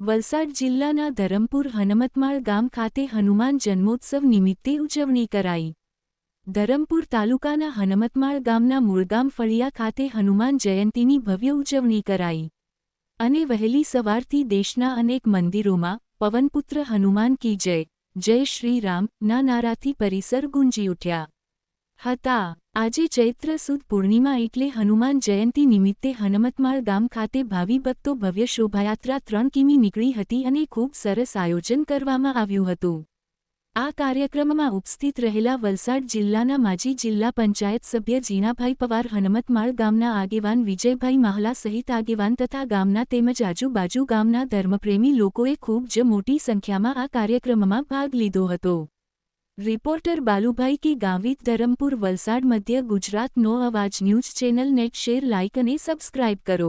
વલસાડ જિલ્લાના ધરમપુર હનમતમાળ ગામ ખાતે હનુમાન જન્મોત્સવ નિમિત્તે ઉજવણી કરાઈ. ધરમપુર તાલુકાના હનમતમાળ ગામના મૂળગામ ફળિયા ખાતે હનુમાન જયંતીની ભવ્ય ઉજવણી કરાઈ. અને વહેલી સવારથી દેશના અનેક મંદિરોમાં પવનપુત્ર હનુમાન કી જય જય શ્રી રામ ના નારાથી પરિસર ગુંજી ઉઠ્યા. હતા. આજે ચૈત્ર સુદ પૂર્ણિમા એટલે હનુમાન જયંતી નિમિત્તે હનમતમાળ ગામ ખાતે ભાવિ ભવ્ય શોભાયાત્રા ત્રણ કિમી નીકળી હતી અને ખૂબ સરસ આયોજન કરવામાં આવ્યું હતું. આ કાર્યક્રમમાં ઉપસ્થિત રહેલા વલસાડ જિલ્લાના માજી જિલ્લા પંચાયત સભ્ય જીણાભાઈ પવાર, હનમતમાળ ગામના આગેવાન વિજયભાઈ માહલા સહિત આગેવાન તથા ગામના તેમજ આજુબાજુ ગામના ધર્મપ્રેમી લોકોએ ખૂબ જ મોટી સંખ્યામાં આ કાર્યક્રમમાં ભાગ લીધો હતો. રિપોર્ટર બાલુભાઈ કે ગાંવિત ધરમપુર વલસાડ મધ્ય ગુજરાત નો અવાજ news channel net share like અને સબસ્ક્રાઇબ કરો.